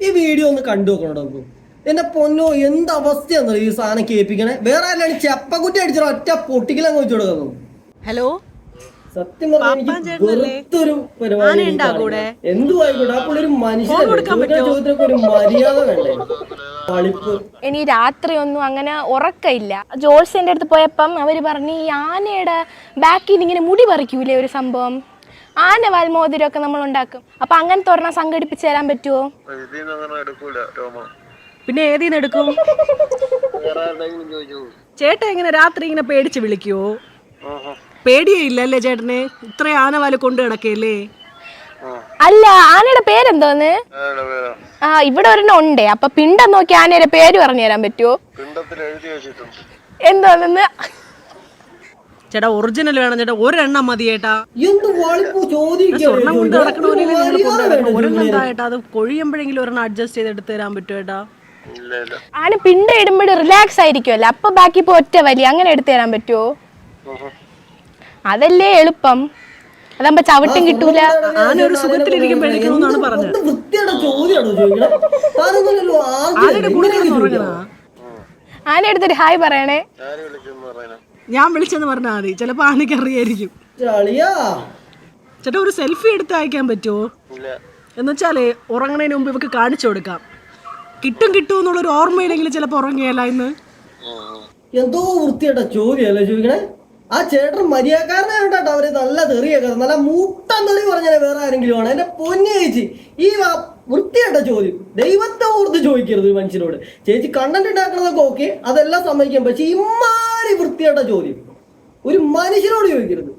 ഈ വീഡിയോ ഒന്ന് കണ്ടു നോക്കണം നമുക്ക് എന്റെ പൊന്നോ എന്ത് അവസ്ഥയാണ് ഈ സാധനം കേൾപ്പിക്കണേ? വേറെ ആരാണ് ചെപ്പക്കുറ്റി അടിച്ചോ ഒറ്റ പൊട്ടിക്കലങ്ങ് വെച്ചു കൊടുക്കുന്നു ഹലോ സത്യം പരിപാടി. എന്തും ആയിക്കോട്ടെ ആ പുള്ളി ഒരു ചോദ്യത്തിനൊക്കെ മര്യാദ വേണ്ടേ? ഇനി രാത്രി ഒന്നും അങ്ങനെ ഉറക്കമില്ല. ജോൾസിന്റെ അടുത്ത് പോയപ്പം അവർ പറഞ്ഞു ഈ ആനയുടെ ബാക്കിൽ നിന്ന് ഇങ്ങനെ മുടി പറിക്കൂലേ ഒരു സംഭവം? ആന വാൽമോതിരമൊക്കെ നമ്മൾ ഉണ്ടാക്കും അപ്പൊ അങ്ങനത്തെ ഒരെണ്ണം സംഘടിപ്പിച്ച് തരാൻ പറ്റുമോ ഇതിന്ന് എടുക്കൂല രോമ പിന്നെ ഏതീന്ന് എടുക്കും ചേട്ടൻ ഇങ്ങനെ രാത്രി ഇങ്ങനെ പേടിച്ച് വിളിക്കുവോ? പേടിയേ ഇല്ല അല്ലേ ചേട്ടന്? ഇത്ര ആനവാൽ കൊണ്ട് കിടക്കല്ലേ അല്ല ആനയുടെ പേരെന്തോന്ന്? ആ ഇവിടെ ഒരെണ്ണം ഉണ്ടേ. അപ്പൊ പിണ്ടം നോക്കി ആനയുടെ പേര് പറഞ്ഞു തരാൻ പറ്റുമോ പിണ്ടത്തിൽ എഴുതി വെച്ചിട്ടുണ്ട്. എന്തോന്ന് ചേട്ടാ ഒറിജിനൽ വേണം ചേട്ടാ. ഒരെണ്ണം മതി ചേട്ടാ. എന്ത് വാളിപ്പോ സ്വർണം കൊണ്ട് നടക്കണ പോലെ നിങ്ങൾ കൊണ്ട് നടക്കണം ഒരെണ്ണം ചോദിക്കാൻ ചേട്ടാ? അത് കൊഴിയുമ്പോഴെങ്കിലും ഒരെണ്ണം അഡ്ജസ്റ്റ് ചെയ്ത് എടുത്തു തരാൻ പറ്റുമോ ചേട്ടാ? ഇല്ല ഇല്ല. ആന പിണ്ട ഇടുമ്പോൾ റിലാക്സ് ആയിരിക്കുമല്ലോ അപ്പൊ ബാക്കി ഇപ്പൊ ഒറ്റ വലി അങ്ങനെ എടുത്തു തരാൻ പറ്റുമോ അതല്ലേ എളുപ്പം. അതാകുമ്പോ ചവിട്ടും കിട്ടൂല. ആന ഒരു സുഖത്തിലിരിക്കുമ്പോഴേക്കും എന്നാണ് പറഞ്ഞത്? എന്ത് വൃത്തിയുടെ ചോദ്യമാണോ ചോദിക്കണേ? താനൊന്നുമല്ലോ ആരുടെ കൂടെ കിടന്ന് ഉറങ്ങണാ ആന എടുത്തൊരു ഹായ് പറയണേ. ആര് വിളിക്കുന്നു പറയുന്ന ഞാൻ വിളിച്ചെന്ന് പറഞ്ഞാൽ മതി. ചിലപ്പോൾ ആണിക്ക് അറിയായിരിക്കും. ചേട്ടാ ഒരു സെൽഫി എടുത്ത് അയക്കാൻ പറ്റുമോ എന്നുവെച്ചാലേ ഉറങ്ങണതിന് മുമ്പ് ഇവക്ക് കാണിച്ചു കൊടുക്കാം. കിട്ടും കിട്ടും എന്നുള്ളൊരു ഓർമ്മയില്ലെങ്കിൽ ചിലപ്പോൾ ഉറങ്ങിയല്ല ഇന്ന്? എന്തോ വൃത്തിയായിട്ട ചോദ്യമല്ലേ ചോദിക്കണേ? ആ ചേട്ടൻ മര്യാദക്കാരനായിട്ടോ അവർ. നല്ല തെറിയൊക്കെ നല്ല മൂട്ടൻ തെറി പറഞ്ഞാൽ വേറെ ആരെങ്കിലും ആണ്. എന്റെ പൊന്നു ചേച്ചി ഈ വൃത്തിയായിട്ട ചോദ്യം ദൈവത്തെ ഓർത്ത് ചോദിക്കരുത് മനുഷ്യനോട്. ചേച്ചി കണ്ടന്റ് ഉണ്ടാക്കണതൊക്കെ ഓക്കെ അതെല്ലാം സമ്മതിക്കാം പക്ഷെ ഇമാരി വൃത്തിയായിട്ടാണ് ചോദ്യം ഒരു മനുഷ്യനോട് ചോദിക്കരുത്.